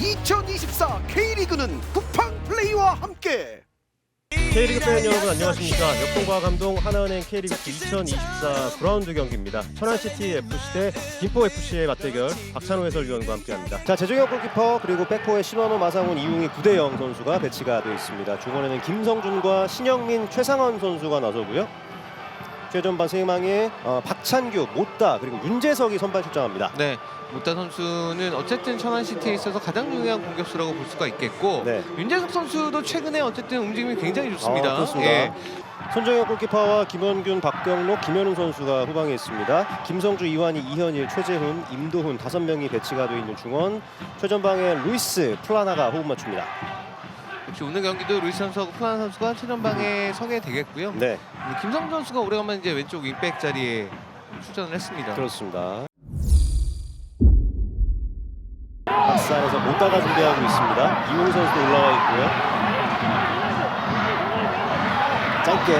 2024 K리그는 쿠팡 플레이와 함께. K리그 팬 여러분 안녕하십니까? 역동과 감동 하나은행 K리그 2024 브라운드 경기입니다. 천안시티 FC 대 김포 FC의 맞대결 박찬호 해설위원과 함께합니다. 자 재정혁 골키퍼 그리고 백포의 신원호 마상훈 이웅희 9대0 선수가 배치가 되어 있습니다. 중원에는 김성준과 신영민 최상원 선수가 나서고요 최전방 세망에 어, 박찬규 못다 그리고 윤재석이 선발 출장합니다 네, 못다 선수는 어쨌든 천안시티에 있어서 가장 중요한 공격수라고 볼 수가 있겠고 네. 윤재석 선수도 최근에 어쨌든 움직임이 굉장히 좋습니다. 아, 그렇습니다. 예. 손정혁 골키퍼와 김원균, 박경록, 김현웅 선수가 후방에 있습니다. 김성주, 이완희, 이현일, 최재훈, 임도훈 다섯 명이 배치가 되어 있는 중원. 최전방에 루이스, 플라나가 호흡 맞춥니다. 역시 오늘 경기도 루이스 선수하고 플란 선수가 최전방에 서게 되겠고요. 네, 김성 선수가 오래간만에 이제 왼쪽 윙백 자리에 출전을 했습니다. 그렇습니다. 박스 안에서 못다가 준비하고 있습니다. 이웅 선수도 올라와 있고요. 짧게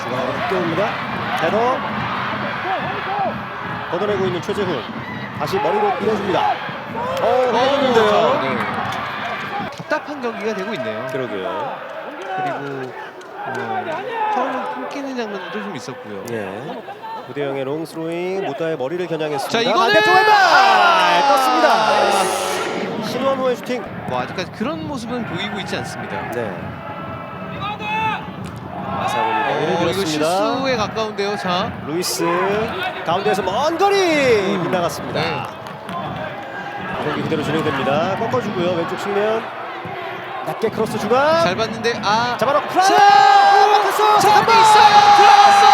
중앙으로 뛰어옵니다. 헤더 걷어내고 있는 최재훈 다시 머리로 밀어줍니다. 어, 자, 해줬는데요. 네. 경기가 되고 있네요. 그러게요. 그리고 어, 처음에 끊기는 장면도 좀 있었고요. 예. 구대영의 롱스로잉 못다의 머리를 겨냥했습니다. 자, 이거는- 반대쪽 왼발 떴습니다. 신원호의 슈팅. 뭐 아직까지 그런 모습은 보이고 있지 않습니다. 네. 마사군이 어, 머리를 이거 밀었습니다. 실수에 가까운데요. 자, 루이스 가운데에서 먼 거리 빗나갔습니다. 네. 경기 그대로 진행됩니다. 꺾어주고요. 왼쪽 측면 낮게 크로스 중앙 잘 봤는데 아 잡아놓고 플라나 자, 막혔어. 자, 잠깐만 들어갔어!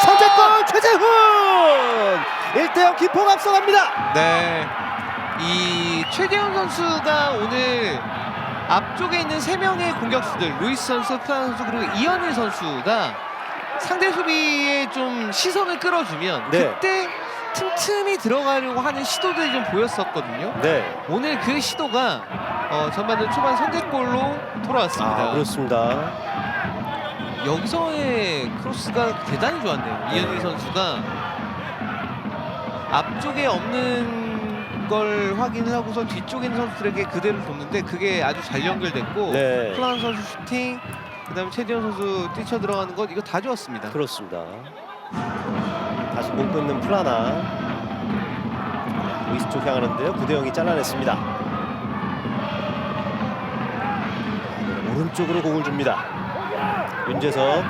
선제골 최재훈 1대0 김포가 앞서갑니다. 네. 이 최재훈 선수가 오늘 앞쪽에 있는 세 명의 공격수들 루이스 선수, 프란 선수 그리고 이현일 선수가 상대 수비에 좀 시선을 끌어주면 네. 그때 틈틈이 들어가려고 하는 시도들이 좀 보였었거든요. 네. 오늘 그 시도가 어, 전반전 초반 선제골로 돌아왔습니다. 아, 그렇습니다. 여기서의 크로스가 대단히 좋았네요. 이현희 선수가 앞쪽에 없는 걸 확인을 하고서 뒤쪽에 있는 선수들에게 그대로 줬는데 그게 아주 잘 연결됐고 네. 플라운 선수 슈팅 그다음에 최지현 선수 뛰쳐 들어가는 것 이거 다 좋았습니다. 그렇습니다. 다시 못 끊는 플라나 루이스 쪽 향하는데요. 구대영이 잘라냈습니다. 오른쪽으로 공을 줍니다. 윤재석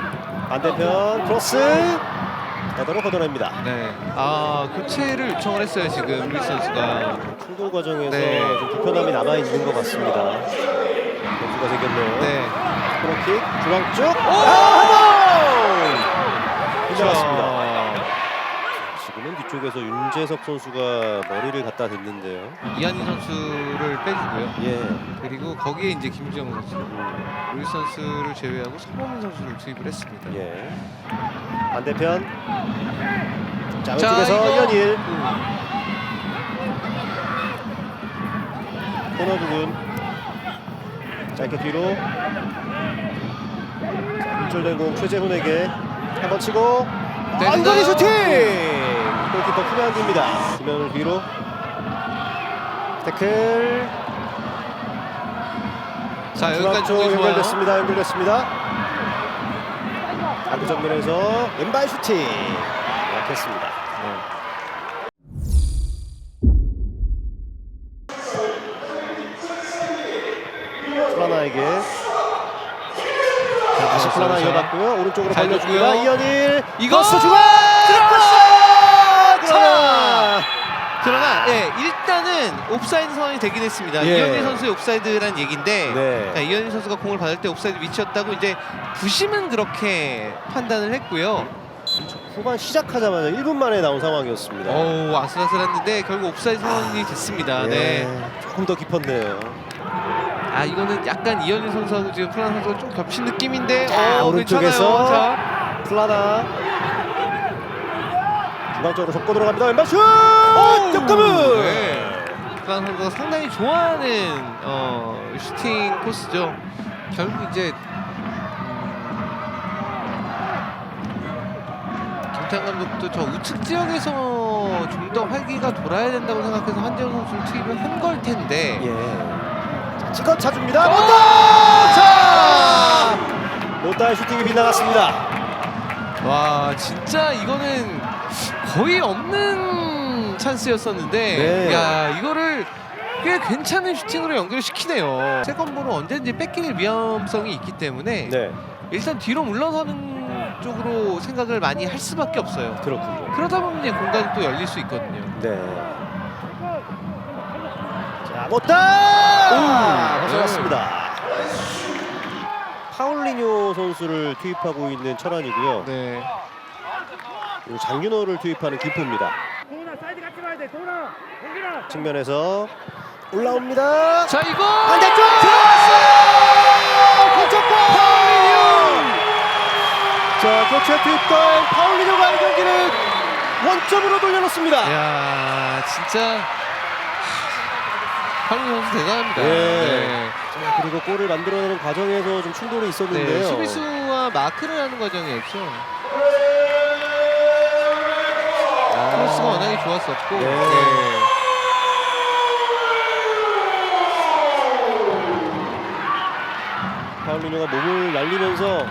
반대편 크로스 헤더로 걷어냅니다. 네. 아 교체를 요청을 했어요 지금 루이스 선수가. 충돌 과정에서 네. 좀 불편함이 남아 있는 것 같습니다. 변수가 생겼네요. 네. 코너킥 중앙 쪽. 오! 아, 한번 빗나갔습니다. 뒤쪽에서 윤재석 선수가 머리를 갖다 댔는데요. 이한희 선수를 빼주고요. 예. 그리고 거기에 이제 김주영 선수, 루이스 선수를 제외하고 서범민 선수를 투입을 했습니다. 예. 반대편. 자, 자, 왼쪽에서 이거- 이현일 음, 코너 부분. 짧게 뒤로. 자, 굴절된 공 최재훈에게 한 번 치고 네, 안거리 됐나요? 슈팅! 골키퍼 후면입니다. 후면을 뒤로. 태클. 자 여기까지. 연결됐습니다. 연결됐습니다. 가드 정면에서 왼발 슈팅 약했습니다. 플라나에게 자, 다시 플라나 자. 이어받고요. 오른쪽으로. 줬고요. 이현일 이거 크로스 중앙 들어갔어! 그러나 그러나 예, 일단은 옵사이드 상황이 되긴 했습니다. 예. 이현희 선수의 옵사이드란 얘기인데 네. 자, 이현희 선수가 공을 받을 때 옵사이드 위치였다고 이제 부심은 그렇게 판단을 했고요. 후반 시작하자마자 1분 만에 나온 상황이었습니다. 어우 아슬아슬했는데 결국 옵사이드 상황이 됐습니다. 예, 네. 조금 더 깊었네요. 아 이거는 약간 이현희 선수하고 지금 프란 선수가 좀 겹친 느낌인데 자, 어, 오른쪽에서 괜찮아요. 자, 플라나 중앙쪽으로 접고 들어갑니다. 왼발 슛! 어, 역금은! 네. 프란 선수가 상당히 좋아하는 어, 슈팅 코스죠. 결국 이제 음, 김태형 감독도 저 우측 지역에서 좀 더 활기가 돌아야 된다고 생각해서 한재훈 선수를 투입을 한 걸 텐데 예. 자, 찍어 차줍니다. 어! 못다! 자! 못다의 슈팅이 빗나갔습니다. 와 진짜 이거는 거의 없는 찬스였었는데 네. 야 이거를 꽤 괜찮은 슈팅으로 연결시키네요 세컨볼은 언제든지 뺏길 위험성이 있기 때문에 네, 일단 뒤로 물러서는 쪽으로 생각을 많이 할 수밖에 없어요 그렇군요. 그러다 보면 이제 공간이 또 열릴 수 있거든요 네. 자, 못다! 오! 벗어났습니다. 파울리뇨 선수를 투입하고 있는 천안이고요. 네. 그리고 장윤호를 투입하는 김포입니다. 측면에서 올라옵니다. 자 이거 반대쪽! 고쳤고! 자, 교체 투입된 파울리뇨가 이 경기를 원점으로 돌려놓습니다. 야 진짜 황민 선수 대단합니다. 예. 네. 자, 그리고 골을 만들어내는 과정에서 좀 충돌이 있었는데요. 네, 수비수와 마크를 하는 과정이었죠. 크로스가 워낙에 좋았었고. 네. 네. 파울리뇨가 몸을 날리면서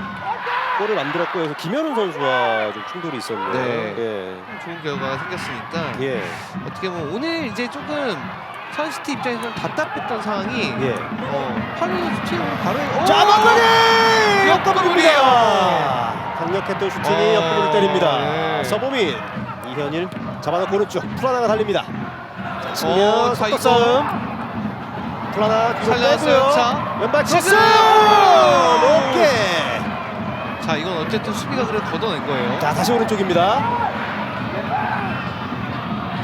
골을 만들었고 해서 김현우 선수와 좀 충돌이 있었는데 네. 좋은 결과가 생겼으니까 예. 예. 어떻게 보면 오늘 이제 조금 선시티 입장에서는 답답했던 상황이 예. 어, 선수 팀을 바로 자, 역거물이에요. 역거물입니다. 강력했던 슈팅이 어, 역거물을 때립니다. 네. 서보민 이현일 잡아놓고 오른쪽 플라나가 달립니다. 자, 어, 측면 자, 속도 이거. 싸움. 플라나 뒤로 잘 나왔어요. 빼고요. 자, 왼발 지금! 높게. 자 이건 어쨌든 수비가 그래 걷어낸 거예요. 자 다시 오른쪽입니다.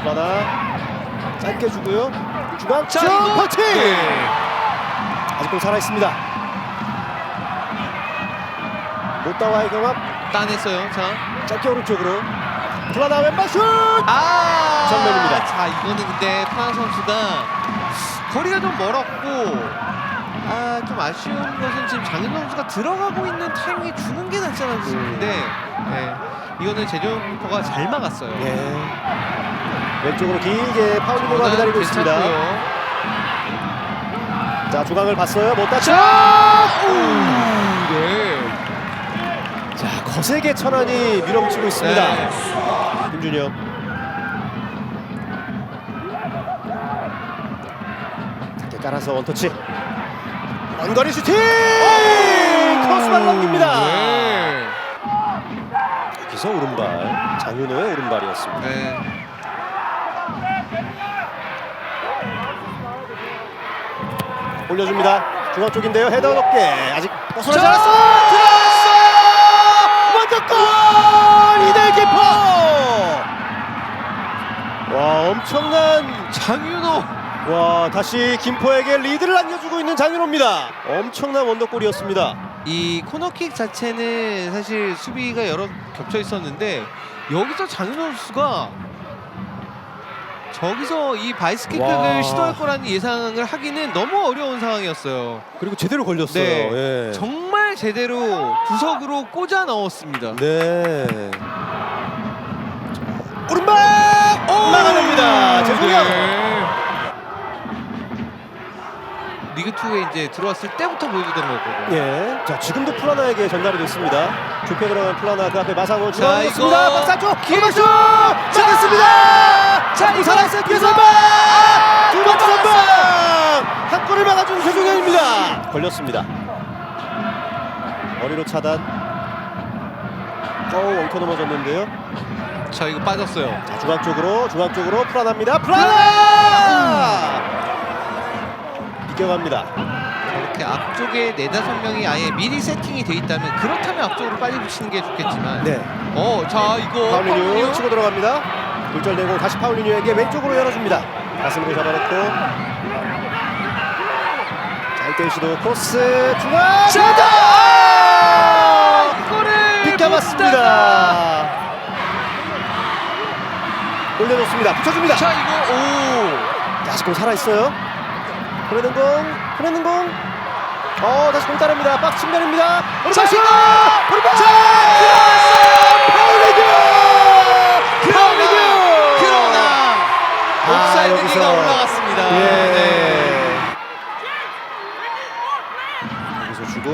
플라나 짧게 주고요. 중앙 자 이거 퍼치. 네. 아직도 살아 있습니다. 못다와의 경합 따냈어요. 자. 짧게 오른쪽으로 플라나 왼발 슛. 아 정면입니다. 자 이거는 근데 프란 선수가 거리가 좀 멀었고 아 좀 아쉬운 것은 지금 장윤 선수가 들어가고 있는 타이밍에 주는 게 낫지 않았나 싶은데 네. 이거는 키퍼가 잘 막았어요. 예. 왼쪽으로 길게 파울리노가 기다리고 있습니다. 자 중앙을 봤어요. 못 다쳐. 오, 네. 자 거세게 천안이 밀어붙이고 있습니다. 네. 김준영. 이렇게 깔아서 원터치. 원거리 슈팅! 크로스발 넘깁니다. 네. 여기서 오른발. 장윤호의 오른발이었습니다. 네. 올려줍니다. 중앙 쪽인데요. 헤더 높게 아직 벗어나지 자, 않았어. 와 다시 김포에게 리드를 안겨주고 있는 장윤호입니다. 엄청난 원더골이었습니다. 이 코너킥 자체는 사실 수비가 여러 겹쳐 있었는데 여기서 장윤호 선수가 저기서 이 바이스킥을 와. 시도할 거라는 예상을 하기는 너무 어려운 상황이었어요. 그리고 제대로 걸렸어요. 네. 예. 정말 제대로 구석으로 꽂아 넣었습니다. 네. 오른발 막아냅니다. 죄송해요. 네. 리그 2에 이제 들어왔을 때부터 보여주던 거거든요. 예. 자 지금도 플라나에게 전달이 됐습니다. 좁게 들어간 플라나 그 앞에 마상호 자. 이거 박사 쪽 기회 기회슛 잘했습니다. 자, 이거 살아있어요. 뒤에서 한 방. 두 번째 한 방. 한 골을 막아준 최종현입니다. 걸렸습니다. 머리로 차단. 어 원커 넘어졌는데요. 자 이거 빠졌어요. 자 중앙 쪽으로 중앙 쪽으로 플라나입니다. 플라나 비껴갑니다. 이렇게 앞쪽에 네다섯 명이 아예 미리 세팅이 돼 있다면 그렇다면 앞쪽으로 빨리 붙이는 게 좋겠지만 네. 어, 자 이거 파울리뉴 파울리뉴. 치고 들어갑니다. 굴절되고 다시 파울리뉴에게 왼쪽으로 열어줍니다. 가슴으로 잡아놓고 자 1대1 시도 크로스 중앙 자, 아! 이거를 빗감았습니다. 올려놓습니다. 붙여줍니다. 자 이거 오. 자, 아직 공 살아있어요. 흐르는 공, 흐르는 공. 어, 다시 공짜입니다. 박 측면입니다. 오른발슛! 오른발! 파울리그! 파울리그! 그러나 옵사이드가 올라갔습니다. 예. 네.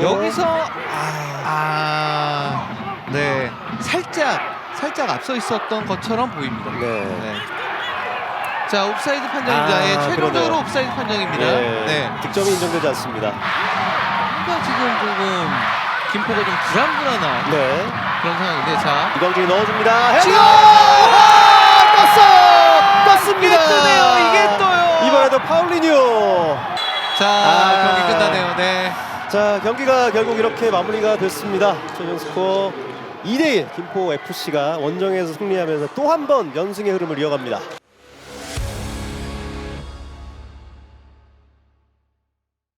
여기서 아, 아, 네 살짝 살짝 앞서 있었던 것처럼 보입니다. 네. 네. 자, 옵사이드 판정입니다. 아, 예, 최종적으로 그러네요. 옵사이드 판정입니다. 예. 네. 득점이 인정되지 않습니다. 뭔가 지금 조금 김포가 좀 불안불안한 네. 그런 상황인데 자, 이광준이 넣어줍니다. 헤더! 지금! 떴어요! 떴습니다. 이게 뜨네요. 이게 떠요. 이번에도 파울리뉴. 자, 아. 경기 끝나네요. 네. 자 경기가 결국 이렇게 마무리가 됐습니다. 최종 스코어 2대1 김포 FC가 원정에서 승리하면서 또 한 번 연승의 흐름을 이어갑니다.